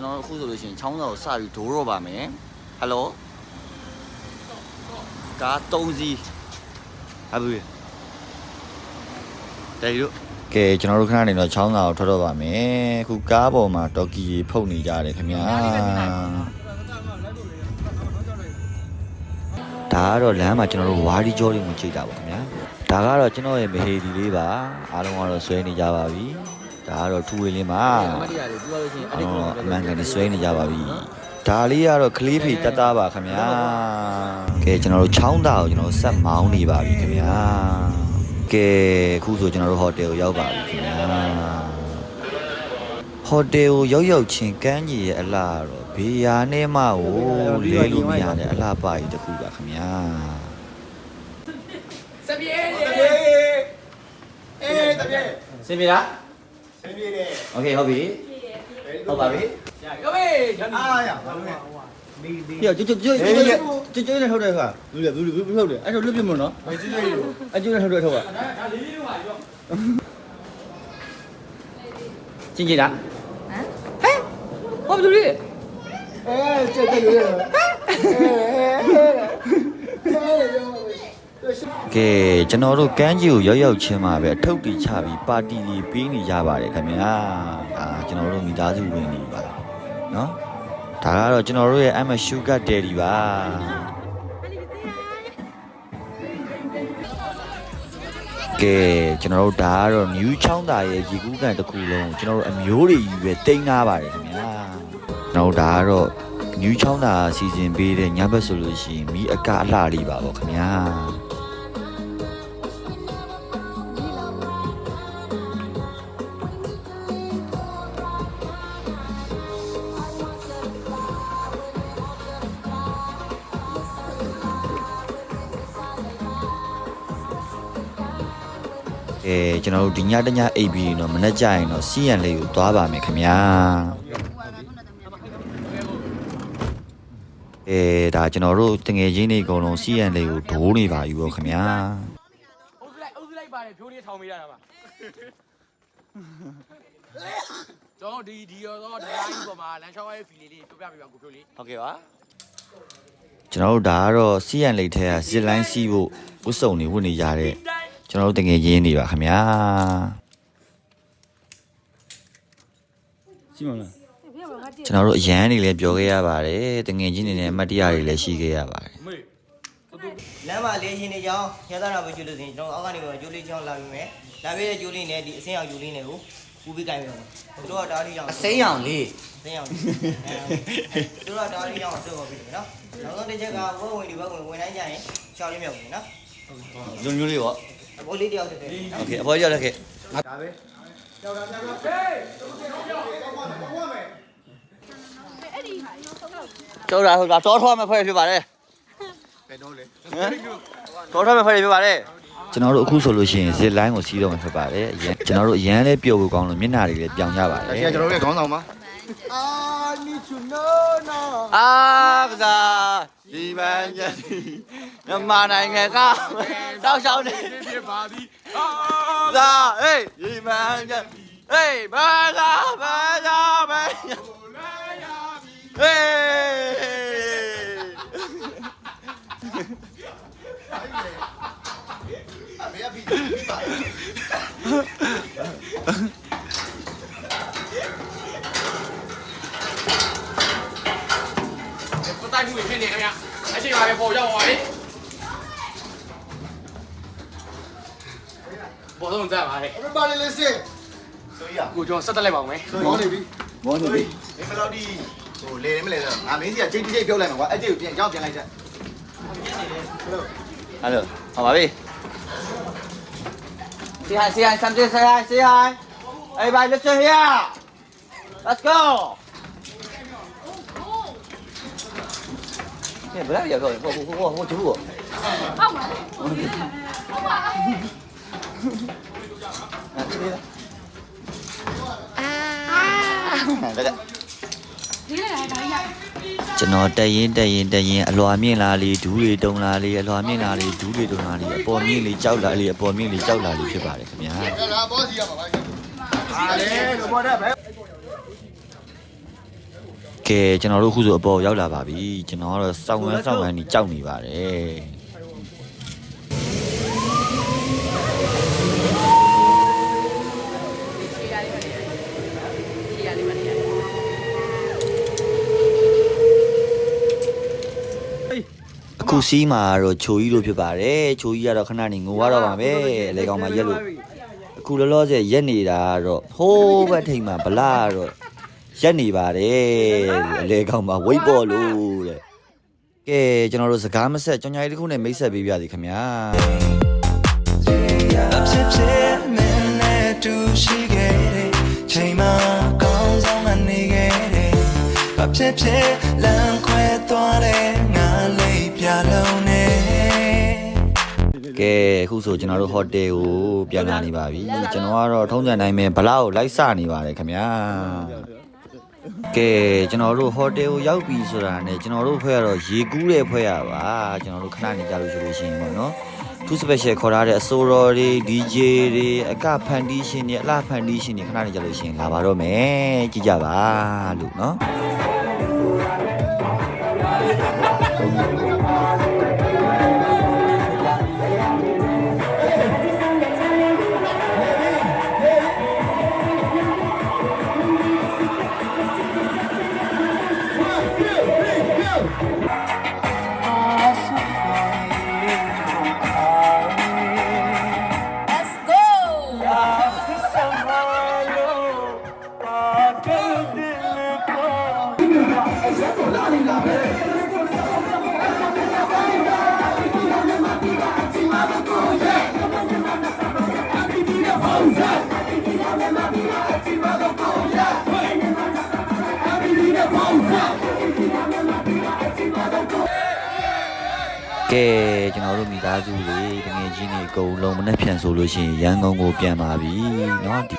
ကျွန်တော်တို့အခုဆိုလို့ရှိရင်ချောင်းတော်ကိုစပြီးဒိုးတော့ပါမယ်ဟယ်လိုကား3စီးဟာဘူးတယ်တို့ကဲကျွန်တော်တို့ခဏနေတော့ချောင်းတော်ကိုထွက်တော့ပါမယ်အခုကားပေါ်မှာတော်ကီဖုတ်နေကြတယ်ခင်ဗျာဒါကတော့လမ်းမှာကျွန်တော်တို့ဝါဒီကြောလေးကိုကြိတ်တာပါခင်ဗျာဒါကတော့ကျွန်တော်ရဲ့မဟေဒီလေးပါအားလုံးကတော့ဆွဲနေကြပါပြီ ဒါကတော့ထူဝေးလင်းပါအမတ်တရားတွေသူကလို့ရှိရင်အဲ့ဒီအော်အမှန်ကန်နဲ့ဆွဲနေကြပါပြီဒါလေးကတော့ကလေးဖေတက်သားပါခင်ဗျာကဲကျွန်တော်တို့ချောင်းသားကိုကျွန်တော်ဆက်မောင်းနေပါပြီခင်ဗျာကဲအခုဆိုကျွန်တော်တို့ဟိုတယ်ကိုရောက်ပါပြီခင်ဗျာဟိုတယ်ကိုရောက်ရောက်ချင်းကမ်းကြီးရဲ့အလားတော့ဘေးရာနဲ့မှကိုလဲလို့မရတဲ့အလားပါကြီးတစ်ခုပါခင်ဗျာစပြေးအေးတပြည့်စင်ပြေလား ဆင်းပြေးတယ် โอเคဟုတ်ပြီဟုတ်ပါပြီ ရောမေးဂျန်နီ အားရဘာလို့လဲမီဒီ ပြကျွတ်ကျွတ်ကျွတ်ကျွတ်ကျွတ်ကျွတ်နဲ့ထုတ်တယ်ခါလူလေလူလူထုတ်တယ်အဲ့တော့လွတ်ပြမလို့နော် မကြည့်ရဘူး အကျွတ်နဲ့ထုတ်တယ်ထုတ်ပါ ဒါလေးလေးပါရော ချင်းချင်းလား ဟမ်ဟောဘယ်လိုလဲ အဲကြက်ကြက်ရရအဲ ကဲကျွန်တော်တို့ကမ်းကြီးကိုရောက်ရောက်ချင်းမှာပဲအထုပ်တီချပြီးပါတီလေးပေးနေကြပါတယ်ခင်ဗျာဒါကျွန်တော်တို့မိသားစုဝင်နေပါနော်ဒါကတော့ကျွန်တော်တို့ရဲ့ I'm a sugar daddy ပါကဲကျွန်တော်တို့ဒါကတော့ new ချောင်းသားရဲ့ရေကူးကန်တစ်ခုလုံးကျွန်တော်တို့အမျိုးတွေကြီးပဲတိန်းထားပါတယ်ခင်ဗျာကျွန်တော်တို့ဒါကတော့ new ချောင်းသားစီစဉ်ပေးတဲ့ညဘက်ဆိုလို့ရှိရင်မိအကအလှလေးပါပေါ့ခင်ဗျာ အဲကျွန်တော်တို့ဒီညတညအိပ်ပြီးရင်တော့မနေ့ကျရင်တော့စီးရန်လေးကိုသွားပါမယ်ခင်ဗျာအဲဒါကျွန်တော်တို့တငယ်ချင်းတွေအကုန်လုံးစီးရန်လေးကိုဒိုးနေပါပြီပေါ့ခင်ဗျာအုပ်စုလိုက်အုပ်စုလိုက်ပါတယ်ဖြိုးလေးထောင်မိရတာပါကျွန်တော်ဒီဒီရောတော့တရားကြီးပေါ်မှာလမ်းလျှောက်ရတဲ့ဖီလေးလေးပြပြပြပါကိုဖြိုးလေးဟုတ်ကဲ့ပါကျွန်တော်တို့ဒါကတော့စီးရန်လေးထဲကဇစ်လိုင်းစီးဖို့ဝတ်စုံတွေဝတ်နေကြတဲ့ ကျွန်တော်တို့တငယ်ချင်းတွေပါခင်ဗျာစီမလားကျွန်တော်တို့အရန်တွေလည်းပြောခဲ့ရပါတယ်တငယ်ချင်းတွေနဲ့အမတ်တရားတွေလည်းရှိခဲ့ရပါတယ်မေးလမ်းမှာလေးရှင်နေကြောင်းရသနာပဲကျွလို့စင်ကျွန်တော်အောက်ကနေပဲကျိုးလေးချောင်းလာပြီးမယ်လာပြီးတဲ့ကျိုးလေးနဲ့ဒီအစင်းအောင်ကျိုးလေးနဲ့ကိုပူပြီးကြိုင်ပြန်မယ်သူတို့ကတားလေးကြောင်းအစိမ်းရောင်လေးအစင်းအောင်သူတို့ကတားလေးကြောင်းအဆုပ်ပါပြီးတယ်နော်နောက်ဆုံးတစ်ချက်ကဝဲဝင်ဒီဘက်ဝင်ဝင်တိုင်းကြရင်ချောင်းလေးမြောက်ပြီနော်ညွန့်ညွန့်လေးပေါ့ အပေါ်လေးတယောက်တည်း โอเคအပေါ်ရောက်လက်ခဲ့ ဒါပဲကြောက်တာကြောက်တာဟေးတော့ဘာလဲဘာလဲ ကျော်တာဆိုတာတောထွားမဲ့ဖွဲ့ဖြစ်ပါတယ် ဘယ်တော့လဲ တောထွားမဲ့ဖွဲ့ဖြစ်ပါတယ်ကျွန်တော်တို့အခုဆိုလို့ရှိရင်ဇစ်လိုင်းကိုစီးတော့မှာဖြစ်ပါတယ်အရင်ကျွန်တော်တို့အရန်လေးပျော်ဖို့ကောင်းလို့မျက်နှာတွေလည်းပြောင်ကြပါတ ဒါ ယ် ကကျွန်တော်ရဲ့ခေါင်းဆောင်ပါ အာ need to know now အာကစားဒီမန်ကြီးမြန်မာနိုင်ငံကတောက်လျှောက်နေဖြစ်ပါသည်သာဟေးဒီမန်ကြီးဟေးဘာသာဘာသာဘာဟေး ဘယ်အပြီးပြီးပါ ပတိုက်မှုဖြစ်နေခင်ဗျအချိန်ပါပဲပေါ်ရောက်သွားပြီ ဘောလုံးတက်ပါလေ everybody listen ဆိုရကိုကျွန်တော်ဆက်တက်လိုက်ပါဦးမယ်မောနေပြီမောနေပြီဒီခလောက်ဒီဟိုလေမလဲတော့ငါမင်းစီကချိန်တိချိန်ပြုတ်လိုက်မှာကွာအဲ့ချိန်ကိုပြန်ကြောက်ပြန်လိုက်ချက်ဟယ်လိုဟောပါပြီ Say hi, say hi, something, say hi, say hi. Everybody, listen here. Let's go. ဟဲ့ဘယ်လိုရောက်တော့ဟို ဟိုဟိုဟိုတူအာဒါကကျွန်တော်တက်ရင်တက်ရင်တက်ရင်အလွာမြင့်လာလေဒူးတွေတုံလာလေအလွာမြင့်လာလေဒူးတွေတုံလာလေအပေါ်မြင့်လေကြောက်လာလေအပေါ်မြင့်လေကြောက်လာလေဖြစ်ပါတယ်ခင်ဗျာကလာဘောစီရပါပါအားလေလို့ပေါ်တယ်ပဲကဲကျွန်တော်တို့အခုဆိုအပေါ်ရောက်လာပါပြီကျွန်တော်ကတော့စောင်းဝမ်းစောင်းဝမ်းနေကြောက်နေပါတယ် ခုစီးမှာတော့ချိုကြီးလို့ဖြစ်ပါတယ်ချိုကြီးကတော့ခဏနေငိုရတော့ပါပဲအလေကောင်မှာရက်လို့အခုလောလောဆယ်ရက်နေတာကတော့ဟိုးဘက်ထိန်မှာဗလာတော့ရက်နေပါတယ်အလေကောင်မှာဝိတ်ပေါ်လို့တဲ့ကဲကျွန်တော်တို့စကားမဆက်ကြောင်ညာကြီးတစ်ခုနဲ့မိတ်ဆက်ပေးပြစီခင်ဗျာအဖြစ်ဖြစ်မင်းနဲ့တူရှိခဲ့တဲ့ချိန်မှာကောင်းဆောင်ကနေခဲ့တဲ့အဖြစ်ဖြစ်လမ်းခွဲသွားတဲ့ငါ လေးပြလုံးနဲ့ကဲအခုဆိုကျွန်တော်တို့ဟိုတယ်ကိုပြန်လာနေပါပြီကျွန်တော်ကတော့ထုံးစံတိုင်းပဲဗလာကိုလိုက်စနေပါတယ်ခင်ဗျာကဲကျွန်တော်တို့ဟိုတယ်ကိုရောက်ပြီဆိုတာနဲ့ကျွန်တော်တို့ဖွဲ့ကတော့ရေကူးတဲ့ဖွဲ့ရပါကျွန်တော်တို့ခဏနေကြလို့ဆိုလို့ရှိရင်ပေါ့နော်သူ special ခေါ်ထားတဲ့အဆိုတော်တွေ DJ တွေအကဖန်တီးရှင်တွေအလှဖန်တီးရှင်တွေခဏနေကြလို့ရှိရင်လာပါတော့မယ်ကြည့်ကြပါလို့နော် Hey! ကဲကျွန်တော်တို့မိသားစုတွေတငယ်ချင်းတွေအကုန်လုံးမနေ့ပြန်ဆိုလို့ရှိရင်ရန်ကုန်ကိုပြန်ပါပြီเนาะဒီ